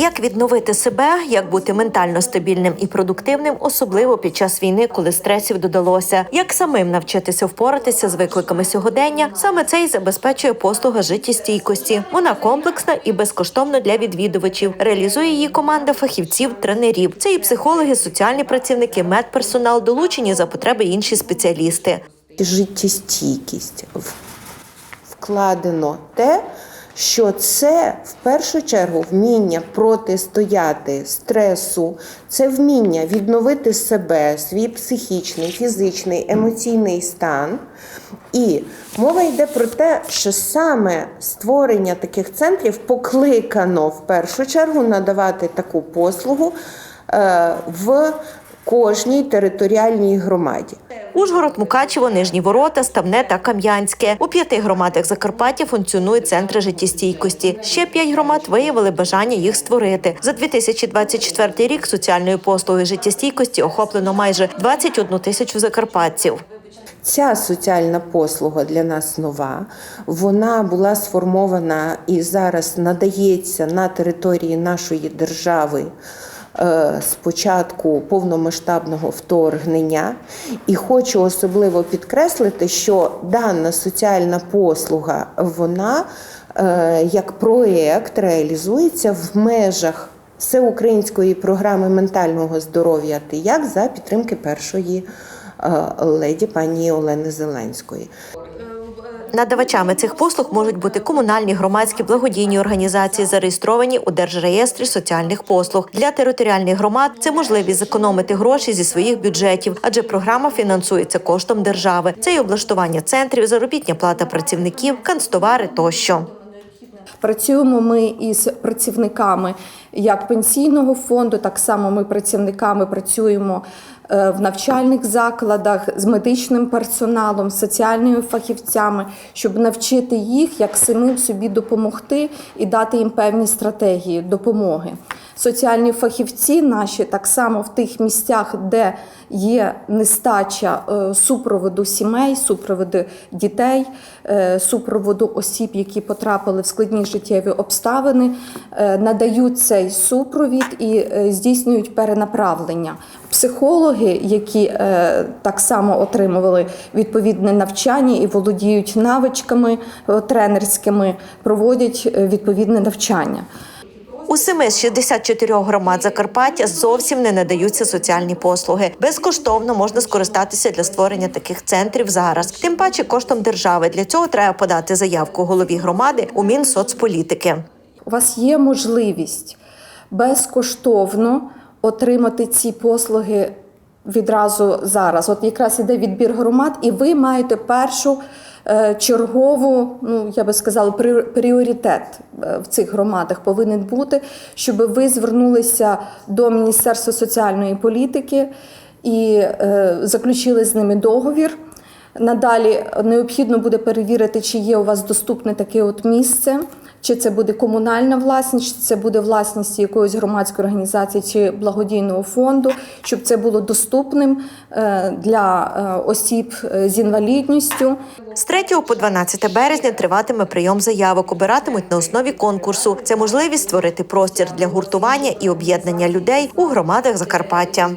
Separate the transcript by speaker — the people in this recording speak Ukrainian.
Speaker 1: Як відновити себе, як бути ментально стабільним і продуктивним, особливо під час війни, коли стресів додалося, як самим навчитися впоратися з викликами сьогодення, саме це й забезпечує послуга життєстійкості. Вона комплексна і безкоштовна для відвідувачів. Реалізує її команда фахівців, тренерів. Це і психологи, соціальні працівники, медперсонал, долучені за потреби інші спеціалісти.
Speaker 2: життєстійкість вкладено те, що це в першу чергу вміння протистояти стресу, це вміння відновити себе, свій психічний, фізичний, емоційний стан. І мова йде про те, що саме створення таких центрів покликано в першу чергу надавати таку послугу е, в кожній територіальній громаді.
Speaker 1: Ужгород, Мукачево, Нижні Ворота, Ставне та Кам'янське. У п'яти громадах Закарпаття функціонують центри життєстійкості. Ще п'ять громад виявили бажання їх створити. За 2024 рік соціальною послугою життєстійкості охоплено майже 21 тисячу закарпатців.
Speaker 2: Ця соціальна послуга для нас нова. Вона була сформована і зараз надається на території нашої держави. Е, З початку повномасштабного вторгнення, і хочу особливо підкреслити, що дана соціальна послуга вона е, як проєкт реалізується в межах всеукраїнської програми ментального здоров'я «Ти як» за підтримки першої е, леді пані Олени Зеленської.
Speaker 1: Надавачами цих послуг можуть бути комунальні, громадські, благодійні організації, зареєстровані у Держреєстрі соціальних послуг. Для територіальних громад це можливість зекономити гроші зі своїх бюджетів, адже програма фінансується коштом держави. Це й облаштування центрів, заробітня плата працівників, канцтовари тощо.
Speaker 3: Працюємо ми із працівниками як пенсійного фонду, так само ми працівниками працюємо е, в навчальних закладах з медичним персоналом, соціальними фахівцями, щоб навчити їх, як самим собі допомогти і дати їм певні стратегії допомоги. Соціальні фахівці наші так само в тих місцях, де є нестача е, супроводу сімей, супроводу дітей, е, супроводу осіб, які потрапили в складні життєві обставини, е, надають цей супровід і здійснюють перенаправлення. Психологи, які так само отримували відповідне навчання і володіють навичками тренерськими, проводять відповідне навчання.
Speaker 1: У семи з 64 громад Закарпаття зовсім не надаються соціальні послуги. Безкоштовно можна скористатися для створення таких центрів зараз. Тим паче коштом держави. Для цього треба подати заявку голові громади у Мінсоцполітики.
Speaker 3: У вас є можливість безкоштовно отримати ці послуги відразу зараз. От якраз іде відбір громад, і ви маєте першу чергову, ну я би сказала, прі- пріоритет е, в цих громадах повинен бути, щоб ви звернулися до Міністерства соціальної політики і е, заключили з ними договір. Надалі необхідно буде перевірити, чи є у вас доступне таке от місце, чи це буде комунальна власність, чи це буде власність якоїсь громадської організації чи благодійного фонду, щоб це було доступним е, для е, осіб е, з інвалідністю.
Speaker 1: З 3 по 12 березня триватиме прийом заявок. Обиратимуть на основі конкурсу. Це можливість створити простір для гуртування і об'єднання людей у громадах Закарпаття.